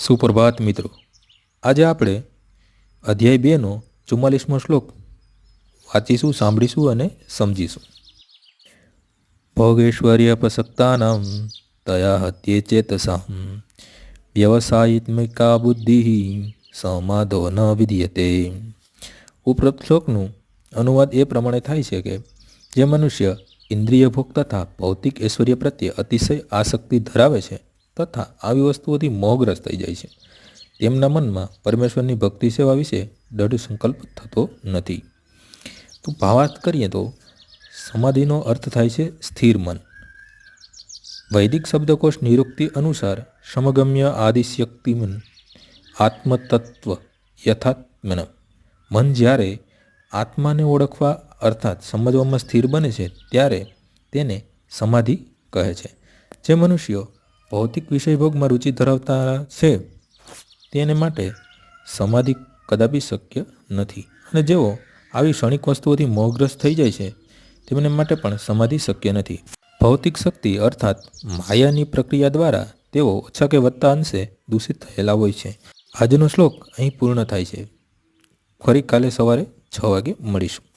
સુપ્રભાત મિત્રો. આજે આપણે અધ્યાય બેનો ચુમ્માલીસમો શ્લોક વાંચીશું, સાંભળીશું અને સમજીશું. ભોગેશ્વર્ય પ્રસક્તાનામ તયા હત્યે ચેતસા વ્યવસાયિત્મિકા બુદ્ધિ સમાધો ન વિદ્યતે ઉપરોક્ત શ્લોકનું અનુવાદ એ પ્રમાણે થાય છે કે જે મનુષ્ય ઇન્દ્રિય ભોગ તથા ભૌતિક ઐશ્વર્ય પ્રત્યે અતિશય આસક્તિ ધરાવે છે તથા આવી વસ્તુઓથી મોહગ્રસ્ત થઈ જાય છે. તેમના મનમાં પરમેશ્વરની ભક્તિ સેવા વિશે દૃઢ સંકલ્પ થતો નથી. તો ભાવાર્થ કરીએ તો સમાધિનો અર્થ થાય છે સ્થિર મન. વૈદિક શબ્દકોશ નિરુક્તિ અનુસાર સમગમ્ય આદિશક્તિમન આત્મતત્વ યથાત્મન. મન જ્યારે આત્માને ઓળખવા અર્થાત સમજવામાં સ્થિર બને છે, ત્યારે તેને સમાધિ કહે છે. જે મનુષ્યો ભૌતિક વિષયભોગમાં રુચિ ધરાવતા છે તેને માટે સમાધિ કદાપી શક્ય નથી. અને જેઓ આવી ક્ષણિક વસ્તુઓથી મોહગ્રસ્ત થઈ જાય છે, તેમને માટે પણ સમાધિ શક્ય નથી. ભૌતિક શક્તિ અર્થાત માયાની પ્રક્રિયા દ્વારા તેઓ ઓછા કે વધતા અંશે દૂષિત થયેલા હોય છે. આજનો શ્લોક અહીં પૂર્ણ થાય છે. ફરી કાલે સવારે છ વાગે મળીશું.